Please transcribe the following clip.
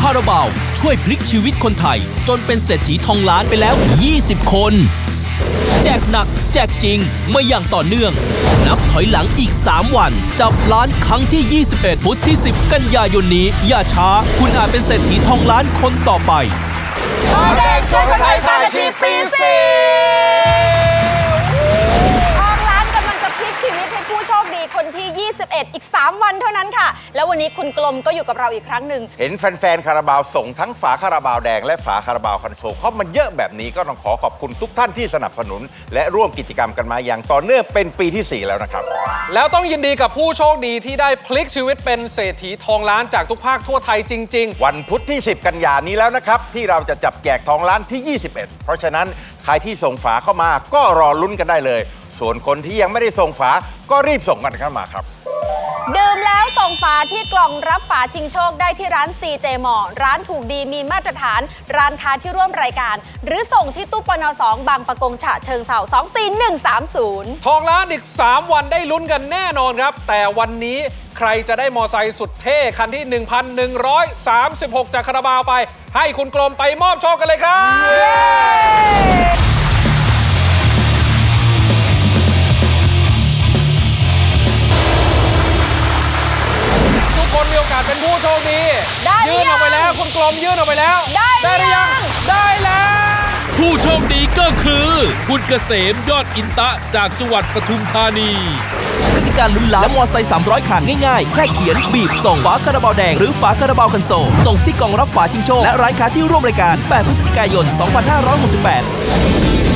คาราบาว ช่วยพลิกชีวิตคนไทย จนเป็นเศรษฐีทองล้านไปแล้ว 20 คน แจกหนัก แจกจริงมาอย่างต่อเนื่อง นับถอยหลังอีก 3 วัน จับล้านครั้งที่ 21 พุธที่ 10 กันยายนนี้ อย่าช้า คุณอาจเป็นเศรษฐีทองล้านคนต่อไปแดงชน 21อีก 3 วันเท่านั้นค่ะ แล้ววันนี้คุณกลมก็อยู่กับเราอีกครั้งหนึ่ง เห็นแฟน ๆ คาราบาวส่งทั้งฝาคาราบาวแดงและฝาคาราบาวคันโซลเข้ามาเยอะแบบนี้ก็ต้องขอขอบคุณทุกท่านที่สนับสนุน และร่วมกิจกรรมกันมาอย่างต่อเนื่องเป็นปีที่ 4 แล้วนะครับ แล้วต้องยินดีกับผู้โชคดีที่ได้พลิกชีวิตเป็นเศรษฐีทองล้านจากทุกภาคทั่วไทยจริงวันพุธที่ 10 กันยานี้แล้วนะครับ ที่เราจะจับแจกทองล้านที่ 21 เพราะฉะนั้นใครที่ส่งฝาเข้ามาก็รอลุ้นกันได้เลย ส่วนคนที่ยังไม่ได้ส่งฝาก็รีบส่งกันเข้ามาครับ ดื่มแล้วส่งฝาที่กล่องรับฝาชิงโชคได้ที่ร้าน CJ หมอร้านถูกดีมีมาตรฐาน ร้านค้าที่ร่วมรายการ หรือส่งที่ตู้ปน2บางประกงฉะเชิงเสา24130 ทองล้านอีก 3 วันได้ลุ้นกันแน่นอนครับ แต่วันนี้ใครจะได้มอไซค์สุดเท่คันที่ 1,136 จากคาราบาวไป ให้คุณกลมไปมอบโชคกันเลยครับาสเป็นผู้โชคดี ได้หรือยื่นออกไปยังแล้วคุณกลมยื่นออกไปแล้ว ได้หรือหรือยังยัง ได้แล้ว ผู้โชคดีก็คือ คุณเกษมยอดอินตะจากจังหวัดปทุมธานี กติการลุ้นล้านและมอไซค์300 คันง่ายๆ แค่เขียน บีบ ส่งฝาคาราบาวแดง หรือฝาคาราบาวคันโซลตรงที่กล่องรับฝาชิงโชค และร้านค้าที่ร่วมรายการ 8 พฤศจิกายน 2568